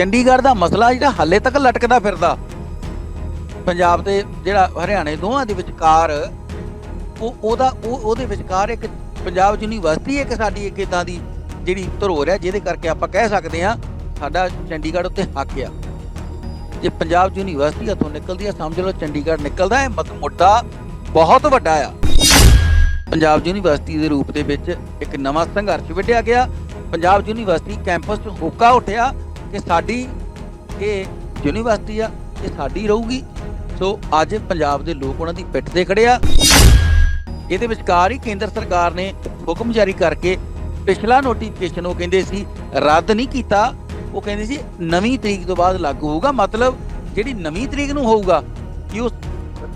ਚੰਡੀਗੜ੍ਹ ਦਾ ਮਸਲਾ ਜਿਹੜਾ ਹਾਲੇ ਤੱਕ ਲਟਕਦਾ ਫਿਰਦਾ। ਪੰਜਾਬ ਦੇ ਜਿਹੜਾ ਹਰਿਆਣੇ ਦੋਵਾਂ ਦੇ ਵਿਚਕਾਰ, ਉਹ ਉਹਦਾ, ਉਹ ਉਹਦੇ ਵਿਚਕਾਰ ਇੱਕ ਪੰਜਾਬ ਯੂਨੀਵਰਸਿਟੀ ਇੱਕ ਸਾਡੀ ਇੱਕ ਇਦਾਂ ਦੀ ਜਿਹੜੀ ਧਰੋਰ ਹੈ, ਜਿਹਦੇ ਕਰਕੇ ਆਪਾਂ ਕਹਿ ਸਕਦੇ ਹਾਂ ਸਾਡਾ ਚੰਡੀਗੜ੍ਹ ਉੱਤੇ ਹੱਕ ਆ। ਜੇ ਪੰਜਾਬ ਯੂਨੀਵਰਸਿਟੀ ਹੱਥੋਂ ਨਿਕਲਦੀ ਆ ਸਮਝ ਲਓ ਚੰਡੀਗੜ੍ਹ ਨਿਕਲਦਾ ਹੈ, ਮਤ ਮੁੱਦਾ ਬਹੁਤ ਵੱਡਾ ਆ। ਪੰਜਾਬ ਯੂਨੀਵਰਸਿਟੀ ਦੇ ਰੂਪ ਦੇ ਵਿੱਚ ਇੱਕ ਨਵਾਂ ਸੰਘਰਸ਼ ਵਿੱਢਿਆ ਗਿਆ। ਪੰਜਾਬ ਯੂਨੀਵਰਸਿਟੀ ਕੈਂਪਸ 'ਚ ਹੋਕਾ ਉੱਠਿਆ। ਕਿ ਸਾਡੀ ਇਹ ਯੂਨੀਵਰਸਿਟੀ ਆ, ਇਹ ਸਾਡੀ ਰਹੂਗੀ। ਸੋ ਅੱਜ ਪੰਜਾਬ ਦੇ ਲੋਕ ਉਹਨਾਂ ਦੀ ਪਿੱਠ ਤੇ ਖੜੇ ਆ। ਇਹਦੇ ਵਿਚਕਾਰ ਹੀ ਕੇਂਦਰ ਸਰਕਾਰ ਨੇ ਹੁਕਮ ਜਾਰੀ ਕਰਕੇ ਪਿਛਲਾ ਨੋਟੀਫਿਕੇਸ਼ਨ ਉਹ ਕਹਿੰਦੇ ਸੀ, ਰੱਦ ਨਹੀਂ ਕੀਤਾ। ਉਹ ਕਹਿੰਦੇ ਸੀ, ਨਵੀਂ ਤਰੀਕ ਤੋਂ ਬਾਅਦ ਲਾਗੂ ਹੋਊਗਾ। ਮਤਲਬ ਜਿਹੜੀ ਨਵੀਂ ਤਰੀਕ ਨੂੰ ਹੋਊਗਾ, ਕਿ ਉਹ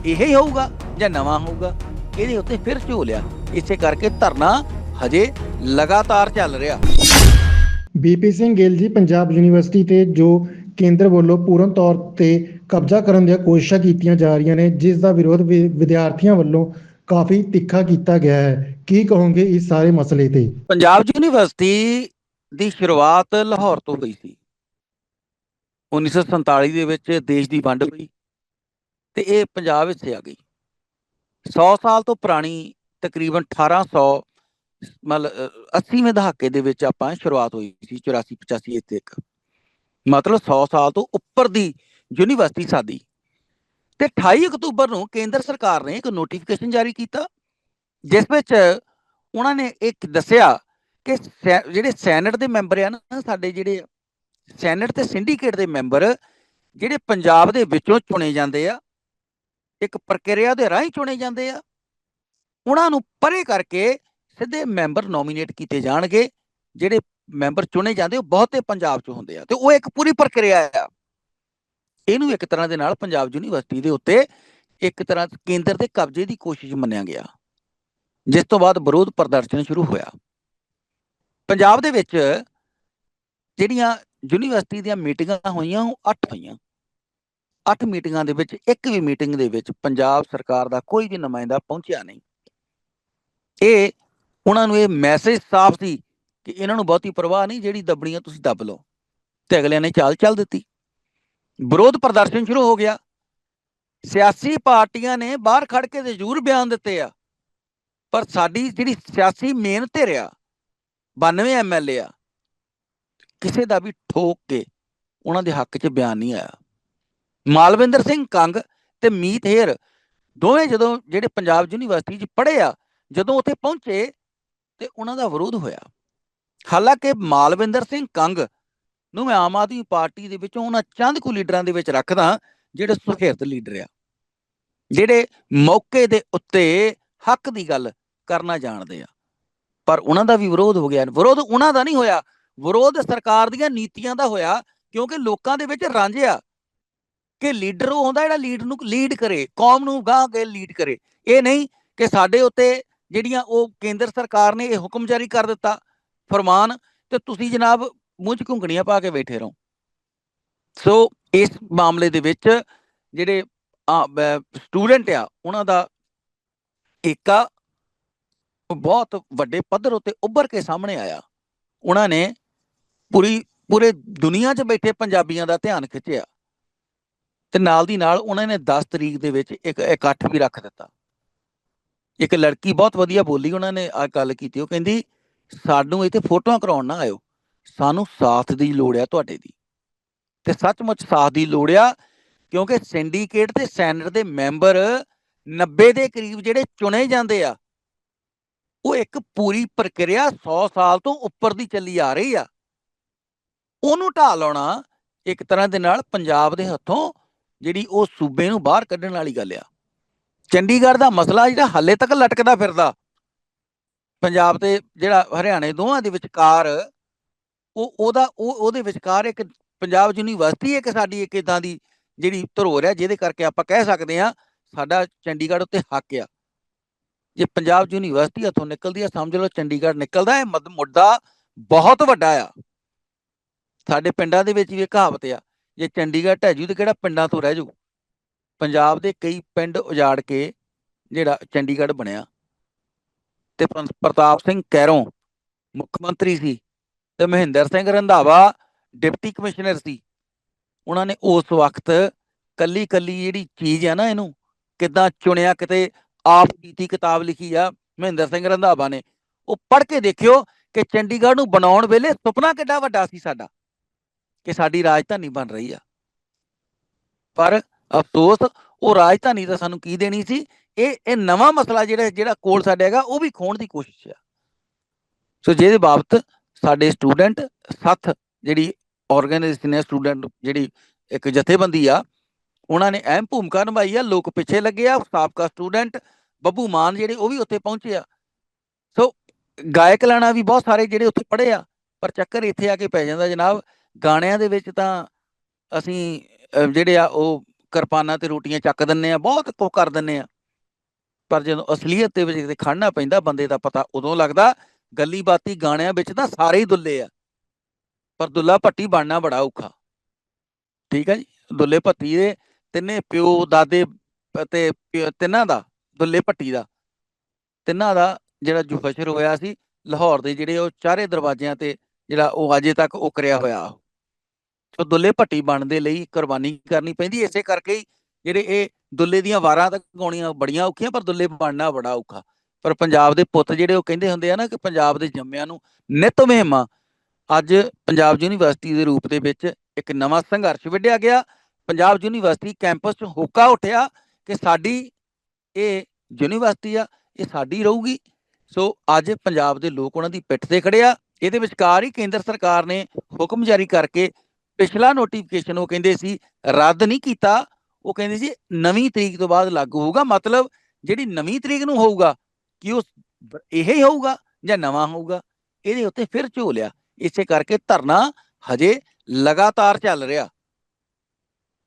ਇਹ ਹੀ ਹੋਊਗਾ ਜਾਂ ਨਵਾਂ ਹੋਊਗਾ? ਇਹਦੇ ਉੱਤੇ ਫਿਰ ਝੋਲਿਆ। ਇਸੇ ਕਰਕੇ ਧਰਨਾ ਹਜੇ ਲਗਾਤਾਰ ਚੱਲ ਰਿਹਾ। ਬੀਪੀ ਸਿੰਘ ਗਿੱਲ ਜੀ ਪੰਜਾਬ ਯੂਨੀਵਰਸਿਟੀ ਤੇ ਜੋ ਕੇਂਦਰ ਵੱਲੋਂ ਪੂਰਨ ਤੌਰ ਤੇ ਕਬਜ਼ਾ ਕਰਨ ਦੀਆਂ ਕੋਸ਼ਿਸ਼ਾਂ ਕੀਤੀਆਂ ਜਾ ਰਹੀਆਂ ਨੇ, ਜਿਸ ਦਾ ਵਿਰੋਧ ਵਿਦਿਆਰਥੀਆਂ ਵੱਲੋਂ ਕਾਫੀ ਤਿੱਖਾ ਕੀਤਾ ਗਿਆ ਹੈ। ਕੀ ਕਹੋਗੇ ਇਸ ਸਾਰੇ ਮਸਲੇ ਤੇ? ਪੰਜਾਬ ਯੂਨੀਵਰਸਿਟੀ ਦੀ ਸ਼ੁਰੂਆਤ ਲਾਹੌਰ ਤੋਂ ਹੋਈ ਸੀ। 1947 ਦੇ ਵਿੱਚ ਦੇਸ਼ ਦੀ ਵੰਡ ਹੋਈ ਤੇ ਇਹ ਪੰਜਾਬ ਵਿੱਚ ਆ ਗਈ। 100 ਸਾਲ ਤੋਂ ਪੁਰਾਣੀ ਤਕਰੀਬਨ 1800 ਮਤਲਬ 80ਵੇਂ ਦਹਾਕੇ ਦੇ ਵਿੱਚ ਆਪਾਂ ਸ਼ੁਰੂਆਤ ਹੋਈ ਸੀ 84 85 ਇੱਥੇ ਇੱਕ। ਮਤਲਬ 100 ਸਾਲ ਤੋਂ ਉੱਪਰ ਦੀ ਯੂਨੀਵਰਸਿਟੀ ਸਾਡੀ ਤੇ 28 ਅਕਤੂਬਰ ਨੂੰ ਕੇਂਦਰ ਸਰਕਾਰ ਨੇ ਇੱਕ ਨੋਟੀਫਿਕੇਸ਼ਨ ਜਾਰੀ ਕੀਤਾ, ਜਿਸ ਵਿੱਚ ਉਹਨਾਂ ਨੇ ਇੱਕ ਦੱਸਿਆ ਕਿ ਜਿਹੜੇ ਸੈਨੇਟ ਦੇ ਮੈਂਬਰ ਆ ਨਾ, ਸਾਡੇ ਜਿਹੜੇ ਸੈਨੇਟ ਤੇ ਸਿੰਡੀਕੇਟ ਦੇ ਮੈਂਬਰ, ਜਿਹੜੇ ਪੰਜਾਬ ਦੇ ਵਿੱਚੋਂ ਚੁਣੇ ਜਾਂਦੇ ਆ, ਇੱਕ ਪ੍ਰਕਿਰਿਆ ਦੇ ਰਾਹੀਂ ਚੁਣੇ ਜਾਂਦੇ ਆ, ਉਹਨਾਂ ਨੂੰ ਪਰੇ ਕਰਕੇ ਸਿੱਧੇ ਮੈਂਬਰ ਨੋਮੀਨੇਟ ਕੀਤੇ ਜਾਣਗੇ, ਜਿਹੜੇ ਮੈਂਬਰ ਚੁਣੇ ਜਾਂਦੇ, ਉਹ ਬਹੁਤੇ ਪੰਜਾਬ 'ਚ ਹੁੰਦੇ ਆ। ਤੇ ਉਹ ਇੱਕ ਪੂਰੀ ਪ੍ਰਕਿਰਿਆ ਆ। ਇਹਨੂੰ ਇੱਕ ਤਰ੍ਹਾਂ ਦੇ ਨਾਲ ਪੰਜਾਬ ਯੂਨੀਵਰਸਿਟੀ ਦੇ ਉੱਤੇ ਇੱਕ ਤਰ੍ਹਾਂ ਕੇਂਦਰ ਦੇ ਕਬਜ਼ੇ ਦੀ ਕੋਸ਼ਿਸ਼ ਮੰਨਿਆ ਗਿਆ। ਜਿਸ ਤੋਂ ਬਾਅਦ ਵਿਰੋਧ ਪ੍ਰਦਰਸ਼ਨ ਸ਼ੁਰੂ ਹੋਇਆ। ਪੰਜਾਬ ਦੇ ਵਿੱਚ ਜਿਹੜੀਆਂ ਯੂਨੀਵਰਸਿਟੀ ਦੀਆਂ ਮੀਟਿੰਗਾਂ ਹੋਈਆਂ, ਉਹ 8 ਹੋਈਆਂ। 8 ਮੀਟਿੰਗਾਂ ਦੇ ਵਿੱਚ ਇੱਕ ਵੀ ਮੀਟਿੰਗ ਦੇ ਵਿੱਚ ਪੰਜਾਬ ਸਰਕਾਰ ਦਾ ਕੋਈ ਵੀ ਨੁਮਾਇੰਦਾ ਪਹੁੰਚਿਆ ਨਹੀਂ। ਇਹ ਉਹਨਾਂ ਨੂੰ ਇਹ ਮੈਸੇਜ ਸਾਫ਼ ਸੀ ਕਿ ਇਹਨਾਂ ਨੂੰ ਬਹੁਤੀ ਪਰਵਾਹ ਨਹੀਂ ਜਿਹੜੀ ਦੱਬਣੀਆਂ ਤੁਸੀਂ ਦੱਬ ਲਓ ਤੇ ਅਗਲਿਆਂ ਨੇ ਚਾਲ ਚੱਲ ਦਿੱਤੀ। ਵਿਰੋਧ ਪ੍ਰਦਰਸ਼ਨ ਸ਼ੁਰੂ ਹੋ ਗਿਆ। ਸਿਆਸੀ ਪਾਰਟੀਆਂ ਨੇ ਬਾਹਰ ਖੜ ਕੇ ਜ਼ਰੂਰ ਬਿਆਨ ਦਿੱਤੇ ਆ, ਪਰ ਸਾਡੀ ਜਿਹੜੀ ਸਿਆਸੀ ਮੇਨ ਧਿਰ ਆ 92 ਐਮਐਲਏ ਆ, ਕਿਸੇ ਦਾ ਵੀ ਠੋਕ ਕੇ ਉਹਨਾਂ ਦੇ ਹੱਕ 'ਚ ਬਿਆਨ ਨਹੀਂ ਆਇਆ। ਮਾਲਵਿੰਦਰ ਸਿੰਘ ਕੰਗ ਤੇ ਮੀਤ ਹੇਰ ਦੋਵੇਂ ਜਦੋਂ ਜਿਹੜੇ ਪੰਜਾਬ ਯੂਨੀਵਰਸਿਟੀ 'ਚ ਪੜ੍ਹੇ ਆ, ਜਦੋਂ ਉੱਥੇ ਪਹੁੰਚੇ ਤੇ ਉਹਨਾਂ ਦਾ ਵਿਰੋਧ ਹੋਇਆ। ਹਾਲਾਂਕਿ ਮਾਲਵਿੰਦਰ ਸਿੰਘ ਕੰਗ ਨੂੰ ਮੈਂ ਆਮ ਆਦਮੀ ਪਾਰਟੀ ਦੇ ਵਿੱਚੋਂ ਉਹਨਾਂ ਚੰਦ ਕੁ ਲੀਡਰਾਂ ਦੇ ਵਿੱਚ ਰੱਖਦਾ ਜਿਹੜੇ ਸੁਹਿਰਦ ਲੀਡਰ ਆ। ਜਿਹੜੇ ਮੌਕੇ ਦੇ ਉੱਤੇ ਹੱਕ ਦੀ ਗੱਲ ਕਰਨਾ ਜਾਣਦੇ ਆ। ਪਰ ਉਹਨਾਂ ਦਾ ਵੀ ਵਿਰੋਧ ਹੋ ਗਿਆ। ਵਿਰੋਧ ਉਹਨਾਂ ਦਾ ਨਹੀਂ ਹੋਇਆ। ਵਿਰੋਧ ਸਰਕਾਰ ਦੀਆਂ ਨੀਤੀਆਂ ਦਾ ਹੋਇਆ, ਕਿਉਂਕਿ ਲੋਕਾਂ ਦੇ ਵਿੱਚ ਰਾਂਝਿਆ ਕਿ ਲੀਡਰ ਉਹ ਹੁੰਦਾ ਜਿਹੜਾ ਲੀਡ ਨੂੰ ਲੀਡ ਕਰੇ, ਕੌਮ ਨੂੰ ਗਾਂਹ ਕੇ ਲੀਡ ਕਰੇ। ਇਹ ਨਹੀਂ ਕਿ ਸਾਡੇ ਉੱਤੇ ਜਿਹੜੀਆਂ ਉਹ ਕੇਂਦਰ ਸਰਕਾਰ ਨੇ ਇਹ ਹੁਕਮ ਜਾਰੀ ਕਰ ਦਿੱਤਾ, ਫਰਮਾਨ, ਤੇ ਤੁਸੀਂ ਜਨਾਬ ਮੂੰਹ 'ਚ ਘੁੰਗਣੀਆਂ ਪਾ ਕੇ ਬੈਠੇ ਰਹੋ। ਸੋ ਇਸ ਮਾਮਲੇ ਦੇ ਵਿੱਚ ਜਿਹੜੇ ਸਟੂਡੈਂਟ ਆ, ਉਹਨਾਂ ਦਾ ਏਕਾ ਬਹੁਤ ਵੱਡੇ ਪੱਧਰ ਉੱਤੇ ਉੱਭਰ ਕੇ ਸਾਹਮਣੇ ਆਇਆ। ਉਹਨਾਂ ਨੇ ਪੂਰੀ, ਪੂਰੇ ਦੁਨੀਆ 'ਚ ਬੈਠੇ ਪੰਜਾਬੀਆਂ ਦਾ ਧਿਆਨ ਖਿੱਚਿਆ। ਤੇ ਨਾਲ ਦੀ ਨਾਲ ਉਹਨਾਂ ਨੇ 10 ਤਰੀਕ ਦੇ ਵਿੱਚ ਇੱਕ ਇਕੱਠ ਵੀ ਰੱਖ ਦਿੱਤਾ। ਇੱਕ ਲੜਕੀ ਬਹੁਤ ਵਧੀਆ ਬੋਲੀ ਉਹਨਾਂ ਨੇ, ਆ ਗੱਲ ਕੀਤੀ, ਉਹ ਕਹਿੰਦੀ, ਸਾਨੂੰ ਇੱਥੇ ਫੋਟੋਆਂ ਕਰਾਉਣ ਨਾ ਆਇਓ। ਸਾਨੂੰ ਸਾਥ ਦੀ ਲੋੜ ਆ ਤੁਹਾਡੇ ਦੀ। ਤੇ ਸੱਚਮੁੱਚ ਸਾਥ ਦੀ ਲੋੜ ਆ, ਕਿਉਂਕਿ ਸਿੰਡੀਕੇਟ ਤੇ ਸੈਨੇਟ ਦੇ ਮੈਂਬਰ 90 ਦੇ ਕਰੀਬ ਜਿਹੜੇ ਚੁਣੇ ਜਾਂਦੇ ਆ, ਉਹ ਇੱਕ ਪੂਰੀ ਪ੍ਰਕਿਰਿਆ 100 ਸਾਲ ਤੋਂ ਉੱਪਰ ਦੀ ਚੱਲੀ ਆ ਰਹੀ ਆ। ਉਹਨੂੰ ਢਾਹ ਲਾਉਣਾ ਇੱਕ ਤਰ੍ਹਾਂ ਦੇ ਨਾਲ ਪੰਜਾਬ ਦੇ ਹੱਥੋਂ ਜਿਹੜੀ ਉਹ ਸੂਬੇ ਨੂੰ ਬਾਹਰ ਕੱਢਣ ਵਾਲੀ ਗੱਲ ਆ। ਚੰਡੀਗੜ੍ਹ ਦਾ ਮਸਲਾ ਜਿਹੜਾ ਹਾਲੇ ਤੱਕ ਲਟਕਦਾ ਫਿਰਦਾ, ਪੰਜਾਬ ਤੇ ਜਿਹੜਾ ਹਰਿਆਣੇ ਦੋਵਾਂ ਦੇ ਵਿਚਕਾਰ, ਉਹ ਉਹਦਾ, ਉਹ ਉਹਦੇ ਵਿਚਕਾਰ ਇੱਕ ਪੰਜਾਬ ਯੂਨੀਵਰਸਿਟੀ ਇੱਕ ਸਾਡੀ ਇੱਕ ਇਦਾਂ ਦੀ ਜਿਹੜੀ ਧਰੋਰ ਹੈ, ਜਿਹਦੇ ਕਰਕੇ ਆਪਾਂ ਕਹਿ ਸਕਦੇ ਹਾਂ ਸਾਡਾ ਚੰਡੀਗੜ੍ਹ ਉੱਤੇ ਹੱਕ ਆ। ਜੇ ਪੰਜਾਬ ਯੂਨੀਵਰਸਿਟੀ ਹੱਥੋਂ ਨਿਕਲਦੀ ਆ, ਸਮਝ ਲਓ ਚੰਡੀਗੜ੍ਹ ਨਿਕਲਦਾ ਹੈ ਮਦ ਮੁੱਦਾ ਬਹੁਤ ਵੱਡਾ ਆ। ਸਾਡੇ ਪਿੰਡਾਂ ਦੇ ਵਿੱਚ ਵੀ ਕਹਾਵਤ ਆ, ਜੇ ਚੰਡੀਗੜ੍ਹ ਢਹਿ ਜੂ ਤੇ ਕਿਹੜਾ ਪਿੰਡਾਂ ਤੋਂ ਰਹਿ ਜੂ? ਪੰਜਾਬ ਦੇ ਕਈ ਪਿੰਡ ਉਜਾੜ ਕੇ ਜਿਹੜਾ ਚੰਡੀਗੜ੍ਹ ਬਣਿਆ ਤੇ ਪ੍ਰਤਾਪ ਸਿੰਘ ਕੈਰੋਂ ਮੁੱਖ ਮੰਤਰੀ ਸੀ ਤੇ ਮਹਿੰਦਰ ਸਿੰਘ ਰੰਧਾਵਾ ਡਿਪਟੀ ਕਮਿਸ਼ਨਰ ਸੀ। ਉਹਨਾਂ ਨੇ ਉਸ ਵਕਤ ਕੱਲੀ ਕੱਲੀ ਜਿਹੜੀ ਚੀਜ਼ ਹੈ ਨਾ ਇਹਨੂੰ ਕਿੱਦਾਂ ਚੁਣਿਆ ਕਿਤੇ ਆਪ ਬੀਤੀ ਕਿਤਾਬ ਲਿਖੀ ਆ ਮਹਿੰਦਰ ਸਿੰਘ ਰੰਧਾਵਾ ਨੇ। ਉਹ ਪੜ੍ਹ ਕੇ ਦੇਖਿਓ ਕਿ ਚੰਡੀਗੜ੍ਹ ਨੂੰ ਬਣਾਉਣ ਵੇਲੇ ਸੁਪਨਾ ਕਿੱਡਾ ਵੱਡਾ ਸੀ ਸਾਡਾ ਕਿ ਸਾਡੀ ਰਾਜਧਾਨੀ ਬਣ ਰਹੀ ਆ। ਪਰ ਅਫਸੋਸ, ਉਹ ਰਾਜਧਾਨੀ ਤਾਂ ਸਾਨੂੰ ਕੀ ਦੇਣੀ ਸੀ? ਇਹ ਇਹ ਨਵਾਂ ਮਸਲਾ ਜਿਹੜਾ ਜਿਹੜਾ ਕੋਲ ਸਾਡੇ ਹੈਗਾ, ਉਹ ਵੀ ਖੋਣ ਦੀ ਕੋਸ਼ਿਸ਼ ਆ। ਸੋ ਜਿਹਦੇ ਬਾਬਤ ਸਾਡੇ ਸਟੂਡੈਂਟ ਸੱਥ ਜਿਹੜੀ ਆਰਗੇਨਾਈਜੇਸ਼ਨ ਹੈ, ਸਟੂਡੈਂਟ ਜਿਹੜੀ ਇੱਕ ਜਥੇਬੰਦੀ ਆ, ਉਹਨਾਂ ਨੇ ਅਹਿਮ ਭੂਮਿਕਾ ਨਿਭਾਈ ਆ, ਲੋਕ ਪਿੱਛੇ ਲੱਗੇ ਆ, ਸਾਬਕਾ ਸਟੂਡੈਂਟ ਬੱਬੂ ਮਾਨ ਜਿਹੜੇ, ਉਹ ਵੀ ਉੱਥੇ ਪਹੁੰਚੇ ਆ। ਸੋ ਗਾਇਕ ਲਾਣਾ ਵੀ ਬਹੁਤ ਸਾਰੇ ਜਿਹੜੇ ਉੱਥੇ ਪੜ੍ਹੇ ਆ, ਪਰ ਚੱਕਰ ਇੱਥੇ ਆ ਕੇ ਪੈ ਜਾਂਦਾ ਜਨਾਬ। ਗਾਣਿਆਂ ਦੇ ਵਿੱਚ ਤਾਂ ਅਸੀਂ ਜਿਹੜੇ ਆ, ਉਹ ਕਿਰਪਾਨਾਂ ਤੇ ਰੋਟੀਆਂ ਚੱਕ ਦਿੰਨੇ ਆ, ਬਹੁਤ ਕੁਝ ਕਰ ਦਿੰਨੇ ਆ। ਪਰ ਜਦੋਂ ਅਸਲੀਅਤ ਦੇ ਵਿੱਚ ਖੜਨਾ ਪੈਂਦਾ ਬੰਦੇ ਦਾ ਪਤਾ, ਉਦੋਂ ਲੱਗਦਾ ਗੱਲੀ ਬਾਤੀ ਗਾਣਿਆਂ ਵਿੱਚ ਤਾਂ ਸਾਰੇ ਹੀ ਦੁੱਲੇ ਆ। ਪਰ ਦੁੱਲਾ ਭੱਟੀ ਬਣਨਾ ਬੜਾ ਔਖਾ। ਠੀਕ ਹੈ ਜੀ? ਦੁੱਲੇ ਭੱਟੀ ਦੇ ਤਿੰਨੇ ਪਿਓ, ਦਾਦੇ ਅਤੇ ਤਿੰਨਾਂ ਦਾ, ਦੁੱਲੇ ਭੱਟੀ ਦਾ। ਤਿੰਨਾਂ ਦਾ ਜਿਹੜਾ ਜੁਫਸ਼ਰ ਹੋਇਆ ਸੀ, ਲਾਹੌਰ ਦੇ ਜਿਹੜੇ ਉਹ ਚਾਰੇ ਦਰਵਾਜ਼ਿਆਂ ਤੇ ਜਿਹੜਾ ਉਹ ਅਜੇ ਤੱਕ ਉਕਰਿਆ ਹੋਇਆ ਸੋ ਦੁੱਲੇ ਭੱਟੀ ਬਣਨ ਦੇ ਲਈ ਕੁਰਬਾਨੀ ਕਰਨੀ ਪੈਂਦੀ, ਇਸੇ ਕਰਕੇ ਹੀ ਜਿਹੜੇ ਇਹ ਦੁੱਲੇ ਦੀਆਂ ਵਾਰਾਂ ਤੱਕ ਗਾਉਣੀਆਂ ਬੜੀਆਂ ਔਖੀਆਂ, ਪਰ ਦੁੱਲੇ ਬਣਨਾ ਬੜਾ ਔਖਾ। ਪਰ ਪੰਜਾਬ ਦੇ ਪੁੱਤ ਜਿਹੜੇ ਉਹ ਕਹਿੰਦੇ ਹੁੰਦੇ ਆ ਨਾ ਕਿ ਪੰਜਾਬ ਦੇ ਜੰਮਿਆਂ ਨੂੰ ਨਿਤ ਮਹਿਮਾ, ਅੱਜ ਪੰਜਾਬ ਯੂਨੀਵਰਸਿਟੀ ਦੇ ਰੂਪ ਦੇ ਵਿੱਚ ਇੱਕ ਨਵਾਂ ਸੰਘਰਸ਼ ਵਿੱਢਿਆ ਗਿਆ। ਪੰਜਾਬ ਯੂਨੀਵਰਸਿਟੀ ਕੈਂਪਸ 'ਚ ਹੋਕਾ ਉੱਠਿਆ ਕਿ ਸਾਡੀ ਇਹ ਯੂਨੀਵਰਸਿਟੀ ਆ, ਇਹ ਸਾਡੀ ਰਹੂਗੀ। ਸੋ ਅੱਜ ਪੰਜਾਬ ਦੇ ਲੋਕ ਉਹਨਾਂ ਦੀ ਪਿੱਠ ਤੇ ਖੜੇ ਆ। ਇਹਦੇ ਵਿਚਕਾਰ ਹੀ ਕੇਂਦਰ ਸਰਕਾਰ ਨੇ ਹੁਕਮ ਜਾਰੀ ਕਰਕੇ ਪਿਛਲਾ ਨੋਟੀਫਿਕੇਸ਼ਨ ਉਹ ਕਹਿੰਦੇ ਸੀ, ਰੱਦ ਨਹੀਂ ਕੀਤਾ, ਉਹ ਕਹਿੰਦੇ ਸੀ ਨਵੀਂ ਤਰੀਕ ਤੋਂ ਬਾਅਦ ਲਾਗੂ ਹੋਊਗਾ, ਮਤਲਬ ਜਿਹੜੀ ਨਵੀਂ ਤਰੀਕ ਨੂੰ ਹੋਊਗਾ, ਕਿ ਉਹ ਇਹ ਹੀ ਹੋਊਗਾ ਜਾਂ ਨਵਾਂ ਹੋਊਗਾ, ਇਹਦੇ ਉੱਤੇ ਫਿਰ ਝੋਲਿਆ ਇਸੇ ਕਰਕੇ ਧਰਨਾ ਹਜੇ ਲਗਾਤਾਰ ਚੱਲ ਰਿਹਾ।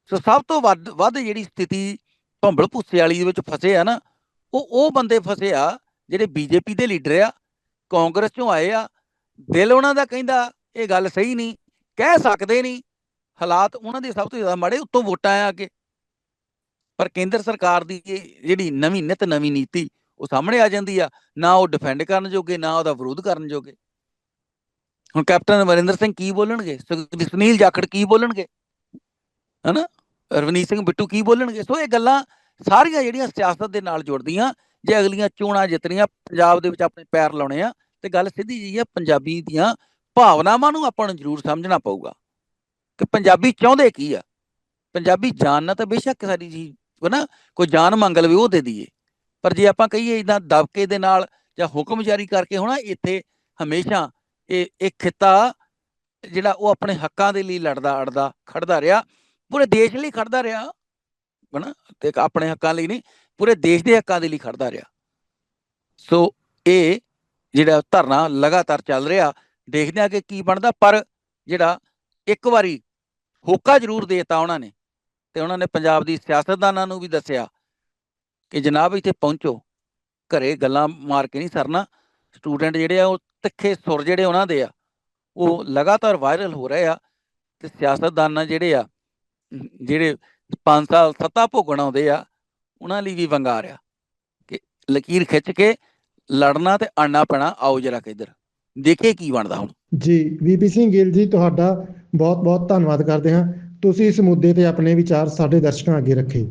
ਸੋ ਸਭ ਤੋਂ ਵੱਧ ਵੱਧ ਜਿਹੜੀ ਸਥਿਤੀ ਭੰਬਲ ਭੁੱਸੇ ਵਾਲੀ ਦੇ ਵਿੱਚ ਫਸੇ ਆ ਨਾ, ਉਹ ਉਹ ਬੰਦੇ ਫਸੇ ਆ ਜਿਹੜੇ ਬੀਜੇਪੀ ਦੇ ਲੀਡਰ ਆ, ਕਾਂਗਰਸ ਚੋਂ ਆਏ ਆ, ਦਿਲ ਉਹਨਾਂ ਦਾ ਕਹਿੰਦਾ ਇਹ ਗੱਲ ਸਹੀ ਨਹੀਂ ਕਹਿ ਸਕਦੇ ਨਹੀਂ। ਹਾਲਾਤ ਉਹਨਾਂ ਦੇ ਸਭ ਤੋਂ ਜ਼ਿਆਦਾ ਮਾੜੇ ਉੱਤੋਂ ਵੋਟਾਂ ਆ ਕੇ। ਪਰ ਕੇਂਦਰ ਸਰਕਾਰ ਦੀ ਜਿਹੜੀ ਨਵੀਂ ਨਿਤ ਨਵੀਂ ਨੀਤੀ, ਉਹ ਸਾਹਮਣੇ ਆ ਜਾਂਦੀ ਆ। ਨਾ ਉਹ ਡਿਫੈਂਡ ਕਰਨ ਜੋਗੇ, ਨਾ ਉਹਦਾ ਵਿਰੋਧ ਕਰਨ ਜੋਗੇ। ਹੁਣ ਕੈਪਟਨ ਅਮਰਿੰਦਰ ਸਿੰਘ ਕੀ ਬੋਲਣਗੇ? ਸੁਖ- ਸੁਨੀਲ ਜਾਖੜ ਕੀ ਬੋਲਣਗੇ? ਹਨਾ? ਰਵਨੀਤ ਸਿੰਘ ਬਿੱਟੂ ਕੀ ਬੋਲਣਗੇ? ਸੋ ਇਹ ਗੱਲਾਂ ਸਾਰੀਆਂ ਜਿਹੜੀਆਂ ਸਿਆਸਤ ਦੇ ਨਾਲ ਜੁੜਦੀਆਂ, ਜੇ ਅਗਲੀਆਂ ਚੋਣਾਂ ਜਿੱਤਣੀਆਂ, ਪੰਜਾਬ ਦੇ ਵਿੱਚ ਆਪਣੇ ਪੈਰ ਲਾਉਣੇ ਆ, ਤੇ ਗੱਲ ਸਿੱਧੀ ਜੀ ਆ, ਪੰਜਾਬੀ ਦੀਆਂ ਭਾਵਨਾਵਾਂ ਨੂੰ ਆਪਾਂ ਨੂੰ ਜ਼ਰੂਰ ਸਮਝਣਾ ਪਊਗਾ ਕਿ ਪੰਜਾਬੀ ਚਾਹੁੰਦੇ ਕੀ ਆ? ਪੰਜਾਬੀ ਜਾਨਣਾ ਤਾਂ ਬੇਸ਼ੱਕ ਸਾਡੀ ਜੀ ਹਨਾ ਕੋਈ ਜਾਨ ਮੰਗ ਲਵੇ, ਉਹ ਦੇ ਦਈਏ। ਪਰ ਜੇ ਆਪਾਂ ਕਹੀਏ ਇਦਾਂ ਦਬਕੇ ਦੇ ਨਾਲ ਜਾਂ ਹੁਕਮ ਜਾਰੀ ਕਰਕੇ ਹੋਣਾ ਇੱਥੇ ਹਮੇਸ਼ਾ ਇਹ ਇਹ ਖਿੱਤਾ ਜਿਹੜਾ ਉਹ ਆਪਣੇ ਹੱਕਾਂ ਦੇ ਲਈ ਲੜਦਾ, ਅੜਦਾ, ਖੜਦਾ ਰਿਹਾ, ਪੂਰੇ ਦੇਸ਼ ਲਈ ਖੜਦਾ ਰਿਹਾ ਹਨਾ ਤੇ ਆਪਣੇ ਹੱਕਾਂ ਲਈ ਨਹੀਂ, ਪੂਰੇ ਦੇਸ਼ ਦੇ ਹੱਕਾਂ ਦੇ ਲਈ ਖੜਦਾ ਰਿਹਾ। ਸੋ ਇਹ ਜਿਹੜਾ ਧਰਨਾ ਲਗਾਤਾਰ ਚੱਲ ਰਿਹਾ ਦੇਖਦੇ ਆ ਕਿ ਕੀ ਬਣਦਾ, ਪਰ ਜਿਹੜਾ ਇੱਕ ਵਾਰੀ ਹੋਕਾ ਜ਼ਰੂਰ ਦੇਤਾ ਉਹਨਾਂ ਨੇ ਤੇ ਉਹਨਾਂ ਨੇ ਪੰਜਾਬ ਦੀ ਸਿਆਸਤਦਾਨਾਂ ਨੂੰ ਵੀ ਦੱਸਿਆ ਕਿ ਜਨਾਬ ਇੱਥੇ ਪਹੁੰਚੋ, ਘਰੇ ਗੱਲਾਂ ਮਾਰ ਕੇ ਨਹੀਂ ਸਰਨਾ। ਸਟੂਡੈਂਟ ਜਿਹੜੇ ਆ, ਉਹ ਤਿੱਖੇ ਸੁਰ ਜਿਹੜੇ ਉਹਨਾਂ ਦੇ ਆ, ਉਹ ਲਗਾਤਾਰ ਵਾਇਰਲ ਹੋ ਰਹੇ ਆ ਤੇ ਸਿਆਸਤਦਾਨਾਂ ਜਿਹੜੇ ਆ, ਜਿਹੜੇ 5 ਸਾਲ ਸੱਤਾ ਭੋਗਣ ਆਉਂਦੇ ਆ, ਉਹਨਾਂ ਲਈ ਵੀ ਵੰਗਾਰ ਆ ਕਿ ਲਕੀਰ ਖਿੱਚ ਕੇ ਲੜਨਾ ਤੇ ਅੜਨਾ ਪੈਣਾ, ਆਓ ਜਰਾ ਕਿੱਧਰ। ਦੇਖੇ ਕੀ ਬਣਦਾ ਹੁਣ। ਜੀ ਵੀਪੀ ਸਿੰਘ ਗਿੱਲ ਜੀ, ਤੁਹਾਡਾ ਬਹੁਤ ਬਹੁਤ ਧੰਨਵਾਦ ਕਰਦੇ ਹਾਂ। ਤੁਸੀਂ ਇਸ ਮੁੱਦੇ ਤੇ ਆਪਣੇ ਵਿਚਾਰ ਸਾਡੇ ਦਰਸ਼ਕਾਂ ਅੱਗੇ ਰੱਖੇ।